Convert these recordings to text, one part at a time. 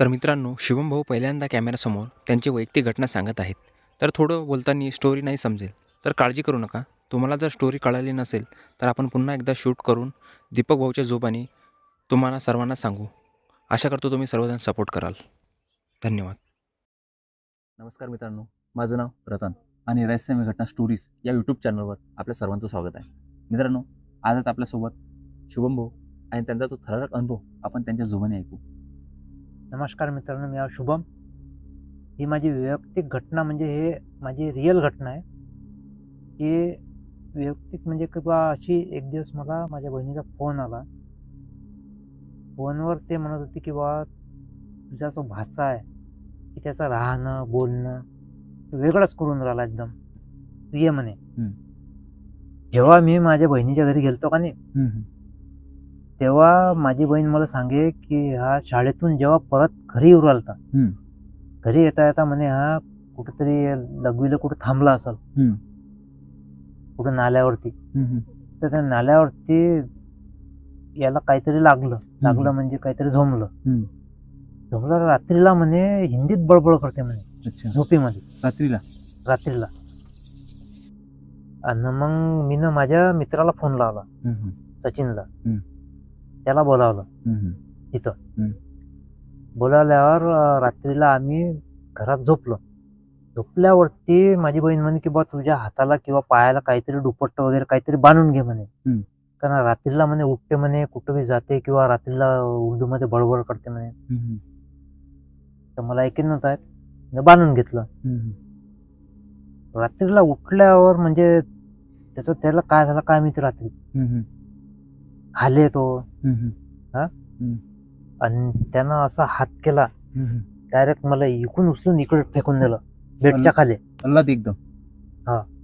तर मित्रांनो शुभम भाऊ पहिल्यांदा कॅमेऱ्यासमोर त्यांची वैयक्तिक घटना सांगत आहेत. तर थोडं बोलताना स्टोरी नाही समजेल. तर काळजी करू नका. तुम्हाला जर स्टोरी कळाली नसेल तर आपण पुन्हा एकदा शूट करून दीपक भाऊच्या जोबाने तुम्हाला सर्वांना सांगू. आशा करतो तुम्ही सर्वजण सपोर्ट कराल. धन्यवाद. नमस्कार मित्रांनो माझं नाव रतन आणि रहस्यमय घटना स्टोरीज या यूट्यूब चॅनलवर आपल्या सर्वांचं स्वागत आहे. मित्रांनो आज आपल्यासोबत शुभम भाऊ आणि त्यांचा तो थरारक अनुभव आपण त्यांच्या जोबाने ऐकू. नमस्कार मित्रांनो मी आहे शुभम. ही माझी वैयक्तिक घटना म्हणजे हे माझी रिअल घटना आहे. की वैयक्तिक म्हणजे किंवा अशी एक दिवस मला माझ्या बहिणीचा फोन आला. फोनवर ते म्हणत होते की बा तुझा जो भाचा आहे की त्याचं राहणं बोलणं वेगळंच करून राहिला एकदम. तू ये म्हणे. जेव्हा मी माझ्या बहिणीच्या घरी गेलतो का नाही तेव्हा माझी बहीण मला सांगे की हा शाळेतून जेव्हा परत घरी येऊ राहिला. घरी येता येता म्हणे हा कुठेतरी लघवीला कुठं थांबला असेल. कुठं नाल्यावरती. तर त्या नाल्यावरती याला काहीतरी लागलं. लागलं म्हणजे काहीतरी झोमलं. झोमलं रात्रीला म्हणे हिंदीत बळबळ करते म्हणे. झोपेमध्ये. रात्रीला? रात्रीला. आणि मग मी माझ्या मित्राला फोन लावला सचिनला. त्याला बोलावलं. तिथं बोलावल्यावर रात्रीला आम्ही घरात झोपलो. झोपल्यावरती माझी बहीण म्हणे की बा तुझ्या हाताला किंवा पायाला काहीतरी दुपट्ट वगैरे काहीतरी बांधून घे म्हणे. कारण रात्रीला म्हणे उठते म्हणे कुठं बी जाते किंवा रात्रीला उर्दूमध्ये बडबड करते म्हणे. तर मला ऐकत नव्हतं बांधून घेतलं. रात्रीला उठल्यावर म्हणजे त्याचं त्याला काय झालं काय माहिती रात्री? खाले तो. आणि त्यानं असा हात केला. डायरेक्ट मला इकडून उचलून इकडे फेकून दिलं. बेडच्या खाली. एकदम.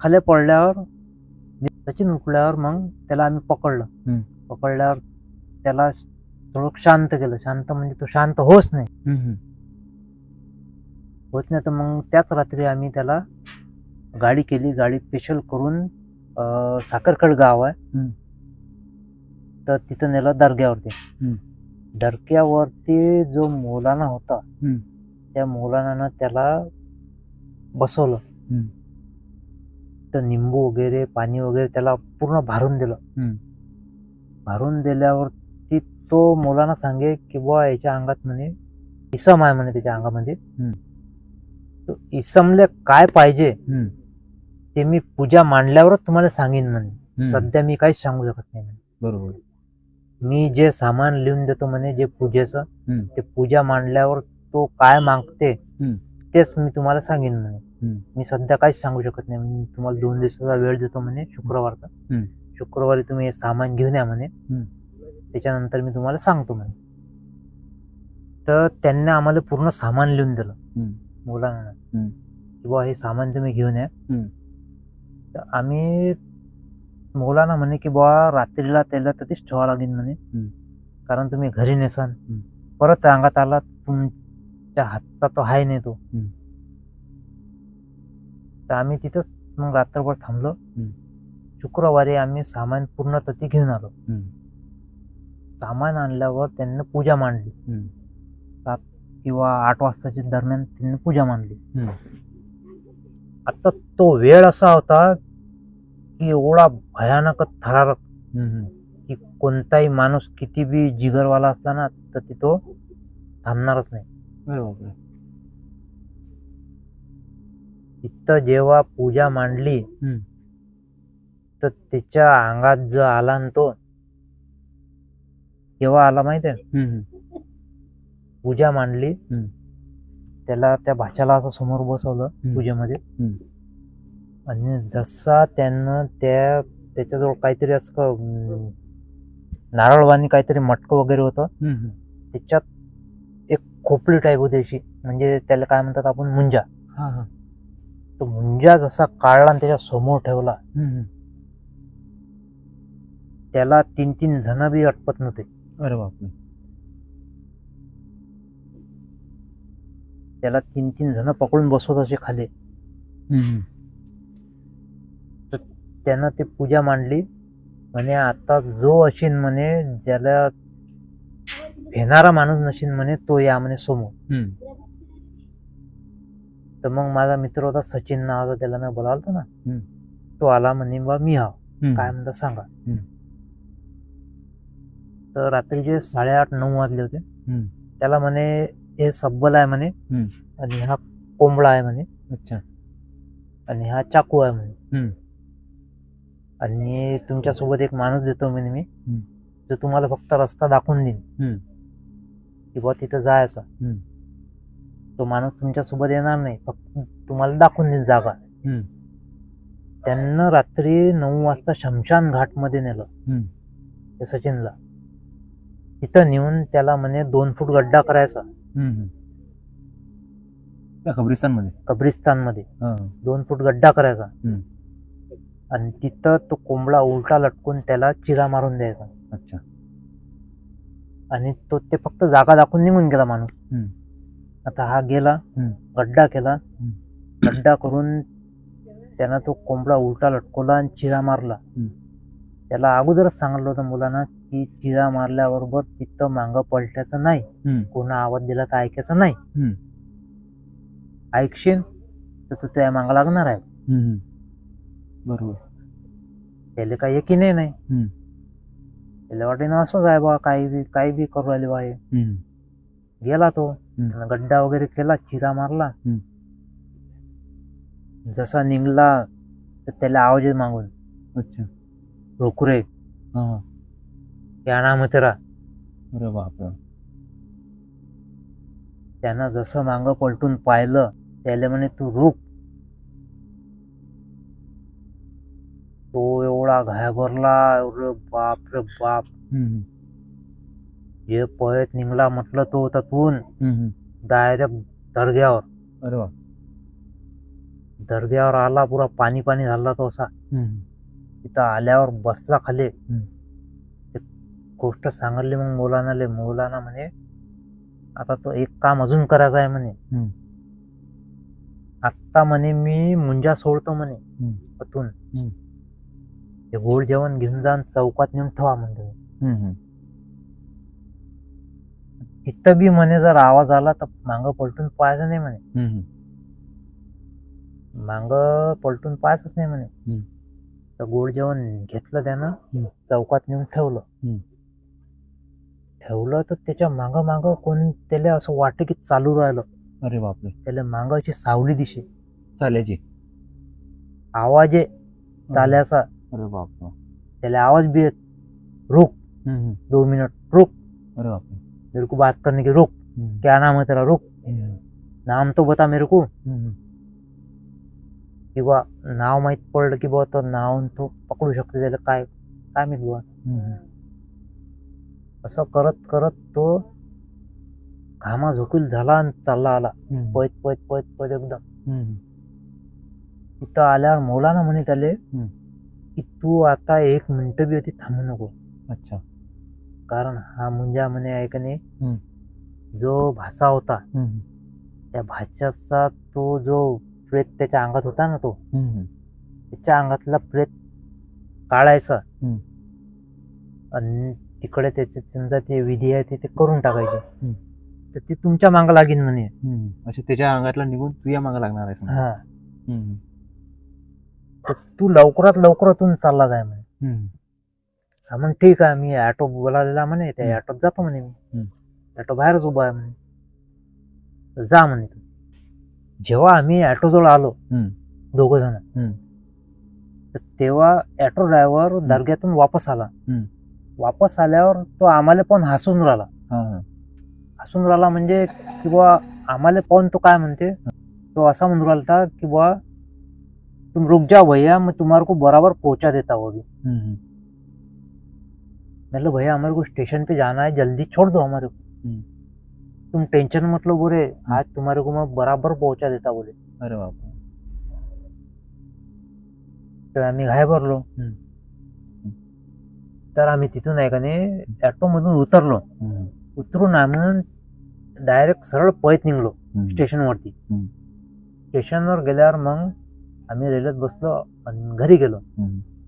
खाली पडल्यावर सचिन उठल्यावर मग त्याला आम्ही पकडलं. पकडल्यावर त्याला थोडं शांत केलं. शांत म्हणजे तो शांत होच नाही. होत नाही तर मग त्याच रात्री आम्ही त्याला गाडी केली. गाडी स्पेशल करून साखरखड गाव आहे. तर तिथं नेलं दर्ग्यावरती हम्म. दर्ग्यावरती जो मौलाना होता हम्म. त्या मौलानानं त्याला बसवलं हम्म. तर निंबू वगैरे पाणी वगैरे त्याला पूर्ण भारून दिलं हम्म. भारून दिल्यावरती तो मौलाना सांगे की बुवा याच्या अंगात म्हणे इसम आहे म्हणे त्याच्या अंगामध्ये हम्म. तो इसमले काय पाहिजे ते मी पूजा मांडल्यावरच तुम्हाला सांगेन म्हणे सध्या मी काहीच सांगू शकत नाही म्हणे बरोबर मी जे सामान लिहून देतो म्हणे जे पूजेचं हम्म. ते पूजा मांडल्यावर तो काय मागते हम्म. तेच मी तुम्हाला सांगेन म्हणे हम्म. मी सध्या काहीच सांगू शकत नाही मी तुम्हाला दोन दिवसाचा वेळ देतो म्हणे शुक्रवारचा हम्म. शुक्रवारी तुम्ही हे सामान घेऊन या म्हणे हम्म. त्याच्यानंतर मी तुम्हाला सांगतो म्हणे तर त्यांनी आम्हाला पूर्ण सामान लिहून दिलं हम्म. मुलांना हम्म. किंवा हे सामान तुम्ही घेऊन या हम्म. तर आम्ही मुलांना म्हणे की बुवा रात्रीला त्याला तिथेच ठेवा लागेल म्हणे. कारण तुम्ही घरी नेसान परत अंगात आला तुमच्या हातचा तो आहे नाही तो. तर आम्ही तिथंच मग रात्रभर थांबलो. शुक्रवारी आम्ही सामान पूर्ण तती घेऊन आलो. सामान आणल्यावर त्यांनी पूजा मांडली. सात किंवा आठ वाजताच्या दरम्यान त्यांनी पूजा मांडली. आता तो वेळ असा होता एवढा भयानक थरारक की कोणताही माणूस किती बी जिगरवाला असला ना तर तिथं थांबणारच नाही बरोबर तिथं जेव्हा पूजा मांडली. तर त्याच्या अंगात जो आला ना तो केव्हा आला माहिती आहे पूजा मांडली. त्याला त्या भाच्याला असं समोर बसवलं. पूजेमध्ये. आणि जसा त्यानं त्या त्याच्याजवळ काहीतरी असं नारळवाणी काहीतरी मटकं वगैरे होतं त्याच्यात एक खोपडी टाईप होती अशी. म्हणजे त्याला काय म्हणतात आपण मुंजा. हा हा. तो मुंजा जसा काढला आणि त्याच्यासमोर ठेवला त्याला तीन तीन जण बी अटपत नव्हते. अरे बापरे. त्याला तीन तीन जण पकडून बसवत असे खाली. त्यानं ते पूजा मांडली म्हणे आता जो असेल म्हणे ज्याला भेणारा माणूस नशीन म्हणे तो या म्हणे समोर. तर मग माझा मित्र होता सचिन नावाचा त्याला मी बोलावलं ना. तो आला म्हणे बा मी हाव हम्म. काय म्हणता सांगा. तर रात्रीचे साडेआठ नऊ वाजले होते. त्याला म्हणे हे सब्बल आहे म्हणे. आणि हा कोंबडा आहे म्हणे अच्छा आणि हा चाकू आहे म्हणे. आणि तुमच्यासोबत एक माणूस देतो मी हम्म. जो तुम्हाला फक्त रस्ता दाखवून देईन. की बुवा तिथं जायचं. तो माणूस तुमच्यासोबत येणार नाही फक्त तुम्हाला दाखवून देईन जागा. त्यांना रात्री नऊ वाजता शमशान घाटमध्ये नेलं हम्म. त्या सचिनला तिथं नेऊन त्याला म्हणे दोन फूट गड्डा करायचा हम्म. त्या कब्रिस्तानमध्ये कब्रिस्तानमध्ये हा. दोन फूट गड्डा करायचा. आणि तिथं तो कोंबडा उलटा लटकून त्याला चिरा मारून द्यायचा अच्छा आणि तो ते फक्त जागा दाखवून निघून गेला माणूस. आता हा गेला. गड्डा केला गड्डा करून त्यानं तो कोंबडा उलटा लटकवला आणि चिरा मारला. त्याला अगोदरच सांगितलं होतं मुलांना की चिरा मारल्याबरोबर तिथं मागं पलटायचं नाही. कोणा आवाज दिला तर ऐकायचं नाही. ऐकशील तर तू त्या मागं लागणार आहे. बरोबर त्याला काही यकीन नाही हम्म. त्याला वाटे ना असंच आहे बा काही बी काही बी करू राहिले बा हे. हम्म. गेला तो. त्यानं गड्डा वगैरे केला चिरा मारला. जसा निघला तर त्याला आवाज येत मागून अच्छा रोकुरे हा हा. या नाम तेरा अरे बापरे त्यानं जसं मागं पलटून पाहिलं त्याला म्हणे तू रुक एवढा घाबरला एवढं बाप रे बाप. जे पळत निघला म्हटलं तो तून हम्म. डायरेक्ट दर्ग्यावर अरे वा दर्ग्यावर आला पुरा पाणी पाणी झाला तो असा. तिथं आल्यावर बसला खाली गोष्ट सांगितली मग मुलानाले मुलाना म्हणे आता तो एक काम अजून करायचं आहे म्हणे. आत्ता म्हणे मी मुंजा सोडतो म्हणे. अतून. ते गोड जेवण घेऊन जाऊन चौकात नेऊन ठेवा म्हणतो हम्म. तिथं बी म्हणे जर आवाज आला तर मागं पलटून पाहायचं नाही म्हणे हम्म. मांग पलटून पाहायचंच नाही म्हणे हम्म. तर गोड जेवण घेतलं त्यानं हम्म. चौकात नेऊन ठेवलं हम्म. ठेवलं तर त्याच्या माग माग कोण त्याला असं वाटतं की चालू राहिलं अरे बापरे त्याला माग अशी सावली दिसे चाल्याची आवाज आहे चाल्याचा अरे बापरे त्याला आवाज भी येत रुक हम्म. दो मिनट रुक अरे बापरे मेरे को बात करने की रुक हम्म. क्या नाम है तेरा रुक हम्म. नाम तो बता मेरे को हम्म. किंवा नाव माहीत पडलं की बुवा तो नाव तो पकडू शकतो त्याला काय काय माहीत बुवा हम्म. असं करत करत तो घामा झोकील झाला आणि चालला आला हम्म. पळत पळत पळत पळत एकदम हम्म. तिथं आल्यावर मौलाना म्हणे त्याले हम्म. की तू आता एक मिनिट बी होती थांबू नको अच्छा कारण हा मुंजा म्हणे हम्म. जो भासा होता. त्या भाच्याचा तो जो प्रेत त्याच्या अंगात होता ना तो. त्याच्या अंगातला प्रेत काढायचा. आणि तिकडे त्याचे त्यांचा ते विधी आहे ते करून टाकायचे. तर ते तुमच्या मागं लागेल म्हणे. अच्छा त्याच्या अंगातला निघून तू या मागे लागणार आहे हा. तर तू लवकरात लवकरातून चालला जाय म्हणे. हा मग ठीक आहे मी ऑटो बोलावलेला म्हणे त्या. ऑटोत जातो म्हणे. मी. ऑटो बाहेरच उभा आहे म्हणे. जा म्हणे तू. जेव्हा आम्ही ऑटोजवळ आलो. दोघ जण तेव्हा ऑटो ड्रायव्हर दर्ग्यातून वापस आला. वापस आल्यावर तो आम्हाला पण हसून राहिला. हसून राहिला म्हणजे की बुवा आम्हाला पाहून तो काय म्हणते? तो असा म्हणून राहिला की बुवा तुम रुक जाओ भैया मैं तुम्हारे को बराबर पहुंचा देता हूँ अभी. मतलब भैया हमारे को स्टेशन पे जाना है जल्दी छोड़ दो हमारे को. तुम टेंशन मत लो बोले आज तुम्हारे को मैं बराबर पहुंचा देता बोले अरे बापरे तर आम्ही घाबरलो. तर आम्ही तिथून आहे का नाही ऑटो मधून उतरलो. उतरून आम्ही डायरेक्ट सरळ पळत निघलो. स्टेशनवरती. स्टेशनवर गेल्यावर मग आम्ही रेल्वेत बसलो आणि घरी गेलो.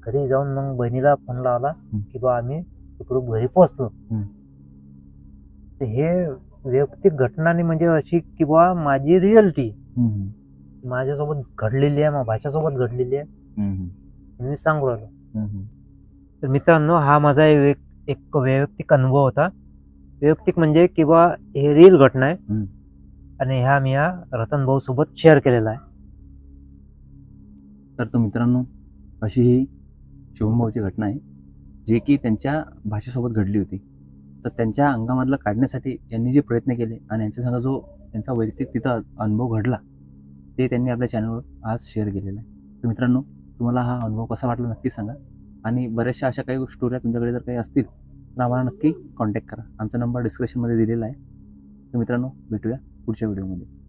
घरी जाऊन मग बहिणीला फोन लावला. की बा आम्ही तिकडून घरी पोहोचलो. हे वैयक्तिक घटना नाही म्हणजे अशी की बा माझी रिअलिटी माझ्यासोबत घडलेली आहे माझ्या भाच्यासोबत घडलेली आहे. मी सांगू राहिलो. तर मित्रांनो हा माझा एक एक वैयक्तिक अनुभव होता. वैयक्तिक म्हणजे किंवा हे रिअल घटना आहे. आणि ह्या मी या रतन भाऊ सोबत शेअर केलेला आहे. तर तो मित्रांनो अशी ही शुभमभाऊची घटना आहे जे की त्यांच्या भाषेसोबत घडली होती. तर त्यांच्या अंगामधलं काढण्यासाठी यांनी जे प्रयत्न केले आणि यांच्यासंग जो त्यांचा वैयक्तिक तिथं अनुभव घडला ते त्यांनी आपल्या चॅनलवर आज शेअर केलेलं आहे. तर मित्रांनो तुम्हाला हा अनुभव कसा वाटला नक्की सांगा. आणि बऱ्याचशा अशा काही स्टोऱ्या तुमच्याकडे जर काही असतील तर आम्हाला नक्की कॉन्टॅक्ट करा. आमचा नंबर डिस्क्रिप्शनमध्ये दिलेला आहे. तर मित्रांनो भेटूया पुढच्या व्हिडिओमध्ये